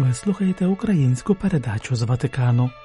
Ви слухаєте українську передачу з Ватикану. –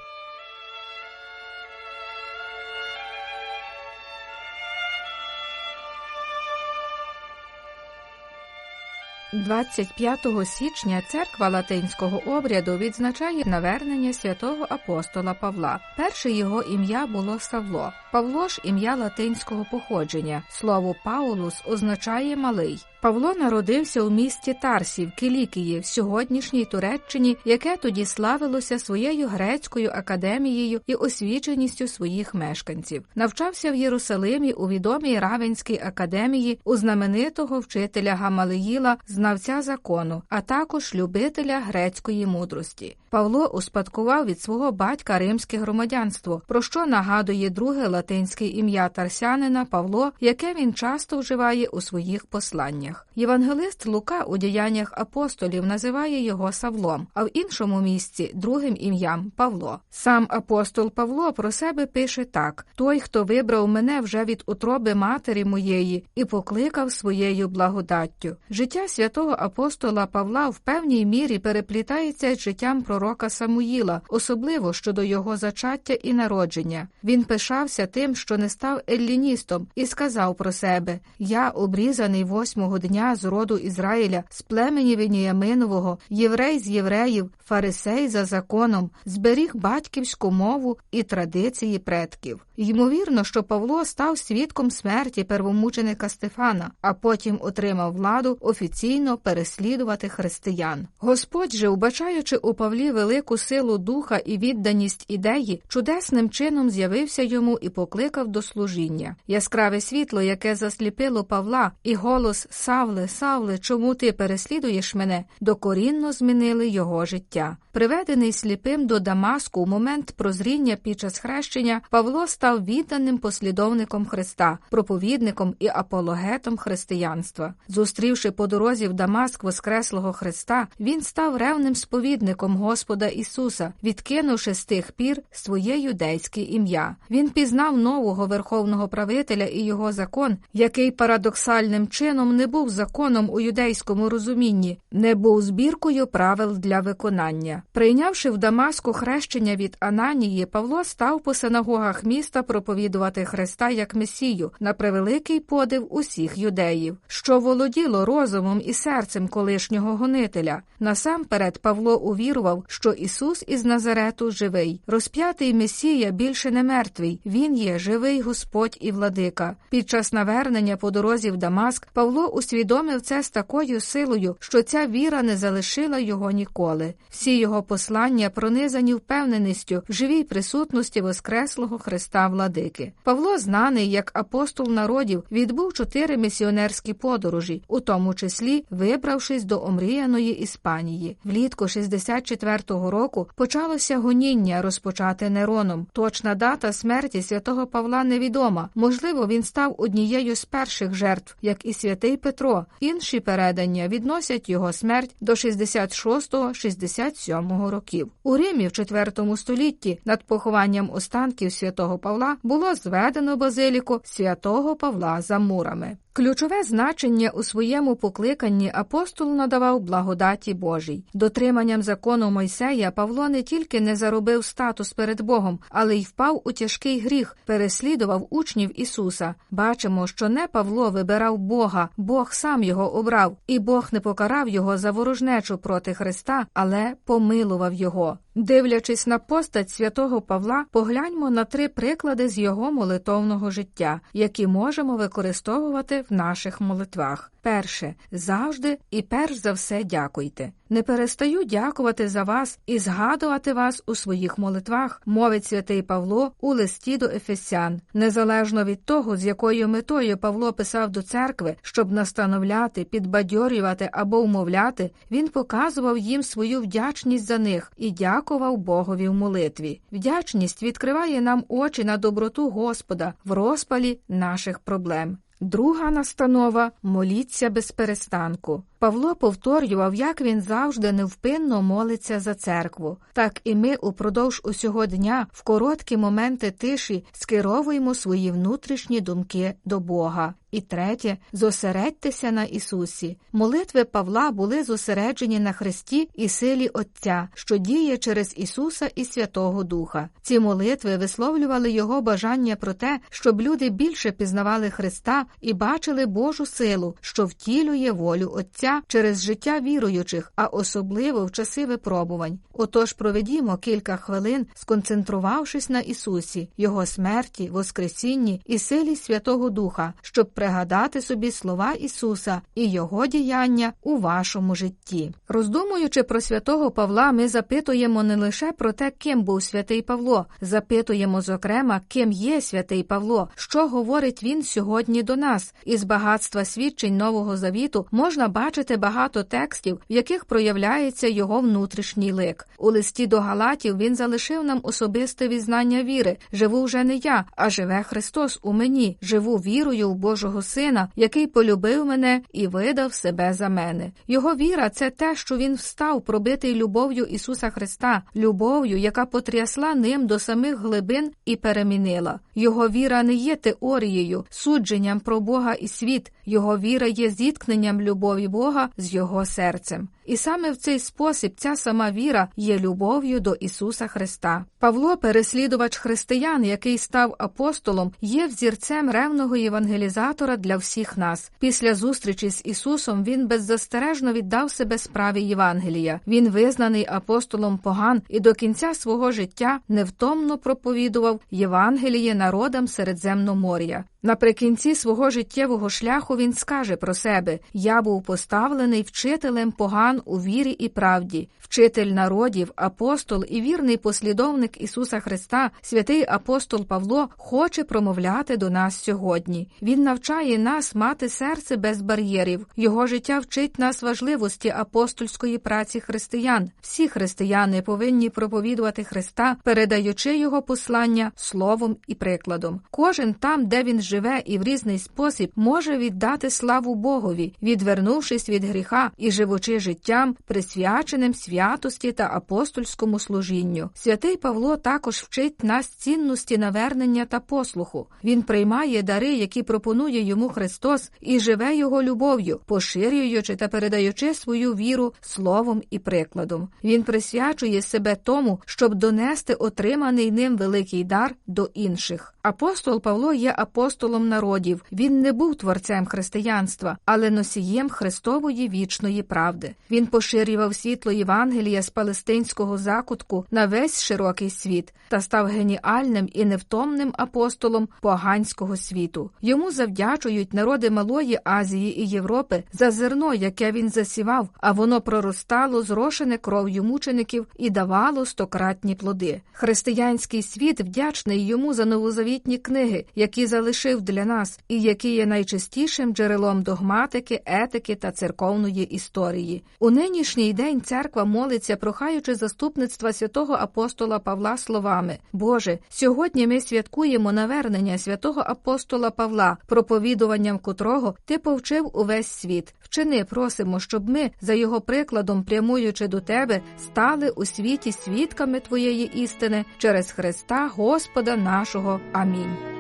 25 січня церква латинського обряду відзначає навернення святого апостола Павла. Перше його ім'я було Савло. Павло ж ім'я латинського походження. Слово Паулус означає малий. Павло народився у місті Тарсі в Кілікії в сьогоднішній Туреччині, яке тоді славилося своєю грецькою академією і освіченістю своїх мешканців. Навчався в Єрусалимі у відомій Равенській академії у знаменитого вчителя Гамалеїла, знавця закону, а також любителя грецької мудрості. Павло успадкував від свого батька римське громадянство, про що нагадує друге латинське ім'я тарсянина Павло, яке він часто вживає у своїх посланнях. Євангелист Лука у діяннях апостолів називає його Савлом, а в іншому місці другим ім'ям Павло. Сам апостол Павло про себе пише так: той, хто вибрав мене вже від утроби матері моєї і покликав своєю благодаттю. Життя святого апостола Павла в певній мірі переплітається з життям пророка Самуїла, особливо щодо його зачаття і народження. Він пишався тим, що не став елліністом, і сказав про себе: Я обрізаний восьмого дня з роду Ізраїля, з племені Веніяминового, єврей з євреїв, фарисей за законом, зберіг батьківську мову і традиції предків. Ймовірно, що Павло став свідком смерті первомученика Стефана, а потім отримав владу офіційно переслідувати християн. Господь же, убачаючи у Павлі велику силу духа і відданість ідеї, чудесним чином з'явився йому і покликав до служіння. Яскраве світло, яке засліпило Павла, і голос Савле, Савле, чому ти переслідуєш мене, докорінно змінили його життя. Приведений сліпим до Дамаску у момент прозріння під час хрещення, Павло став відданим послідовником Христа, проповідником і апологетом християнства. Зустрівши по дорозі в Дамаск Воскреслого Христа, він став ревним сповідником Господа Ісуса, відкинувши з тих пір своє юдейське ім'я. Він пізнав нового верховного правителя і його закон, який парадоксальним чином не був законом у юдейському розумінні, не був збіркою правил для виконання. Прийнявши в Дамаску хрещення від Ананії, Павло став по синагогах міста проповідувати Христа як Месію на превеликий подив усіх юдеїв, що володіло розумом і серцем колишнього гонителя. Насамперед Павло увірував, що Ісус із Назарету живий. Розп'ятий Месія більше не мертвий, він є живий Господь і владика. Під час навернення по дорозі в Дамаск Павло усвідомив це з такою силою, що ця віра не залишила його ніколи. Всі його послання пронизані впевненістю в живій присутності Воскреслого Христа Владики. Павло, знаний як апостол народів, відбув чотири місіонерські подорожі, у тому числі вибравшись до омріяної Іспанії. Влітку 64-го року почалося гоніння, розпочате Нероном. Точна дата смерті святого Павла невідома. Можливо, він став однією з перших жертв, як і святий Петро. Інші передання відносять його смерть до 66-67 років. У Римі в IV столітті над похованням останків святого Павла було зведено базиліку святого Павла за мурами. Ключове значення у своєму покликанні апостол надавав благодаті Божій. Дотриманням закону Мойсея Павло не тільки не заробив статус перед Богом, але й впав у тяжкий гріх, переслідував учнів Ісуса. Бачимо, що не Павло вибирав Бога, Бог сам його обрав, і Бог не покарав його за ворожнечу проти Христа, але помилував його. Дивлячись на постать святого Павла, погляньмо на три приклади з його молитовного життя, які можемо використовувати в наших молитвах. Перше завжди і перш за все дякуйте. Не перестаю дякувати за вас і згадувати вас у своїх молитвах, мовить святий Павло у листі до Ефесян, незалежно від того, з якою метою Павло писав до церкви, щоб настановляти, підбадьорювати або вмовляти, він показував їм свою вдячність за них і дякував Богові в молитві. Вдячність відкриває нам очі на доброту Господа в розпалі наших проблем. Друга настанова моліться без перестанку. Павло повторював, як він завжди невпинно молиться за церкву. Так і ми упродовж усього дня в короткі моменти тиші скеровуємо свої внутрішні думки до Бога. І третє зосередьтеся на Ісусі. Молитви Павла були зосереджені на Христі і силі Отця, що діє через Ісуса і Святого Духа. Ці молитви висловлювали його бажання про те, щоб люди більше пізнавали Христа і бачили Божу силу, що втілює волю Отця через життя віруючих, а особливо в часи випробувань. Отож проведімо кілька хвилин, сконцентрувавшись на Ісусі, Його смерті, Воскресінні і силі Святого Духа, щоб пригадати собі слова Ісуса і Його діяння у вашому житті. Роздумуючи про святого Павла, ми запитуємо не лише про те, ким був святий Павло, запитуємо, зокрема, ким є святий Павло, що говорить він сьогодні до нас. Із багатства свідчень Нового Завіту можна бачити багато текстів, в яких проявляється його внутрішній лик. У листі до Галатів він залишив нам особисте візнання віри. Живу вже не я, а живе Христос у мені. Живу вірою в Божого Сина, який полюбив мене і видав себе за мене. Його віра це те, що він встав, пробитий любов'ю Ісуса Христа, любов'ю, яка потрясла ним до самих глибин і перемінила. Його віра не є теорією, судженням про Бога і світ. Його віра є зіткненням любові Бога з його серцем. І саме в цей спосіб ця сама віра є любов'ю до Ісуса Христа. Павло, переслідувач християн, який став апостолом, є взірцем ревного євангелізатора для всіх нас. Після зустрічі з Ісусом він беззастережно віддав себе справі Євангелія. Він визнаний апостолом поган і до кінця свого життя невтомно проповідував Євангеліє народам Середземномор'я. Наприкінці свого життєвого шляху він скаже про себе: Я був поставлений вчителем поган у вірі і правді, вчитель народів, апостол і вірний послідовник Ісуса Христа, святий апостол Павло, хоче промовляти до нас сьогодні. Він навчає нас мати серце без бар'єрів. Його життя вчить нас важливості апостольської праці християн. Всі християни повинні проповідувати Христа, передаючи його послання словом і прикладом. Кожен там, де він живе, живе і в різний спосіб може віддати славу Богові, відвернувшись від гріха і живучи життям, присвяченим святості та апостольському служінню. Святий Павло також вчить нас цінності навернення та послуху. Він приймає дари, які пропонує йому Христос, і живе його любов'ю, поширюючи та передаючи свою віру словом і прикладом. Він присвячує себе тому, щоб донести отриманий ним великий дар до інших. Апостол Павло є апостолом народів. Він не був творцем християнства, але носієм Христової вічної правди. Він поширював світло Євангелія з палестинського закутку на весь широкий світ та став геніальним і невтомним апостолом поганського світу. Йому завдячують народи Малої Азії і Європи за зерно, яке він засівав, а воно проростало, зрошене кров'ю мучеників і давало стократні плоди. Християнський світ вдячний йому за новозавітні книги, які залишив для нас, і які є найчастішим джерелом догматики, етики та церковної історії. У нинішній день церква молиться, прохаючи заступництва святого апостола Павла словами: Боже, сьогодні ми святкуємо навернення святого апостола Павла, проповідуванням котрого ти повчив увесь світ. Вчини, просимо, щоб ми, за його прикладом, прямуючи до тебе, стали у світі свідками Твоєї істини через Христа Господа нашого. Амінь.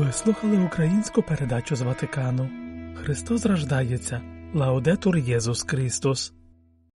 Ви слухали українську передачу з Ватикану. Христос рождається. Лаудетур Єсус Христос.